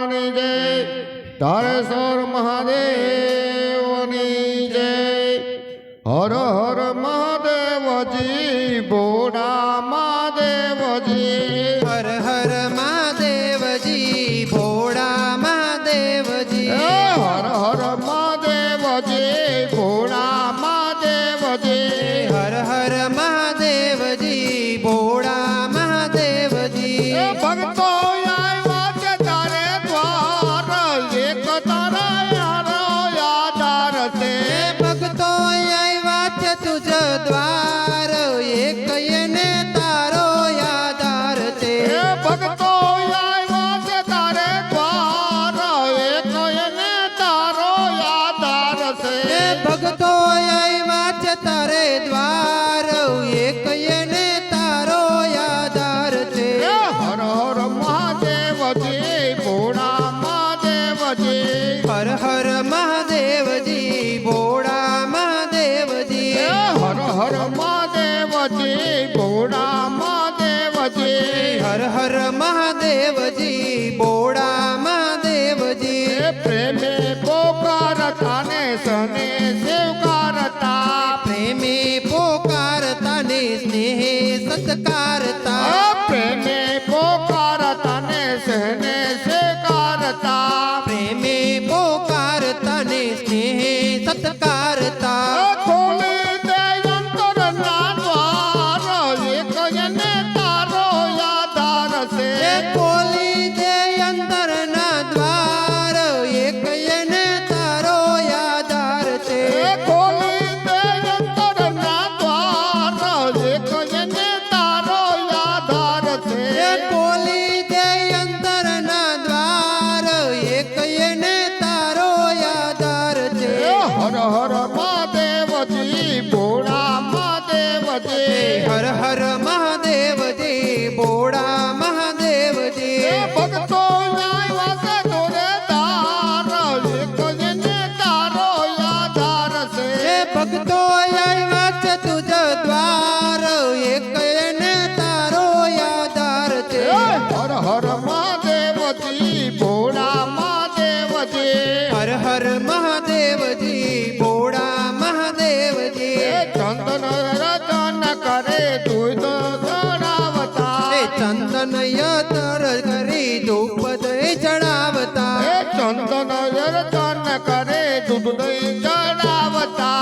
ભગવાનની જય. તારેશ્વર મહાદેવ. હર મહાદેવજી. ચંદનયા તર કરી ધૂપ દઈ ચડાવતા.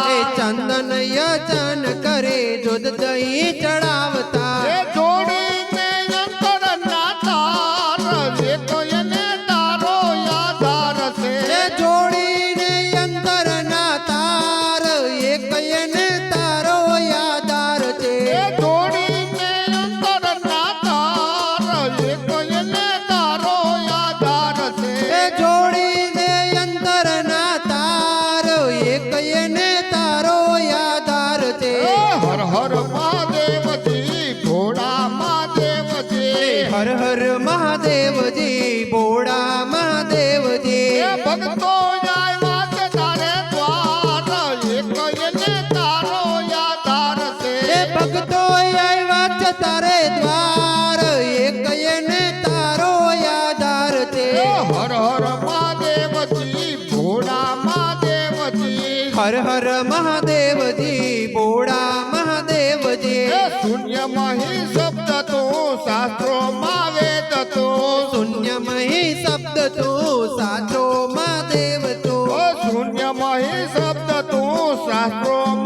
હે ચંદનયા ચન કરે દૂધ દઈ ચડાવતા. ঘর મહાદેવજી ભોળા મહાદેવજી. શૂન્ય મહી શબ્દ તો શાસ્ત્રો માં વેદ તો. શૂન્ય મહી શબ્દ તો શાસ્ત્રો મહાદેવ દેવ તો. શૂન્ય મહી શબ્દ તો શાસ્ત્રો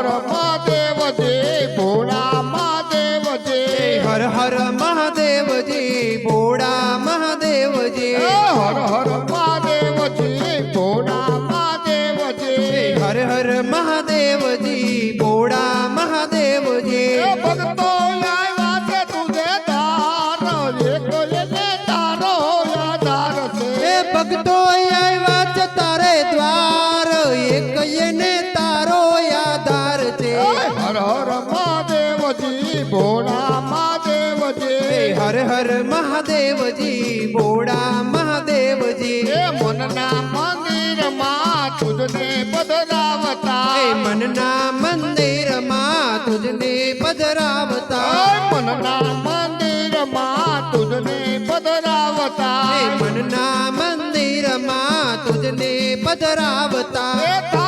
હર મહાદેવજી ભોળા મહાદેવજી હર હર મહાદેવજી ભોળા મહાદેવજી હર હર મહાદેવજી ભોળા મહાદેવજી હર હર મહાદેવજી મહાદેવજી ભોળા મહાદેવજી. એ મનના મંદિરમાં તુજને પધરાવતા. એ મનના મંદિરમાં તુજને પધરાવતા. મનના મંદિરમાં તુજને પધરાવતા. એ મનના મંદિરમાં તુજને પધરાવતા.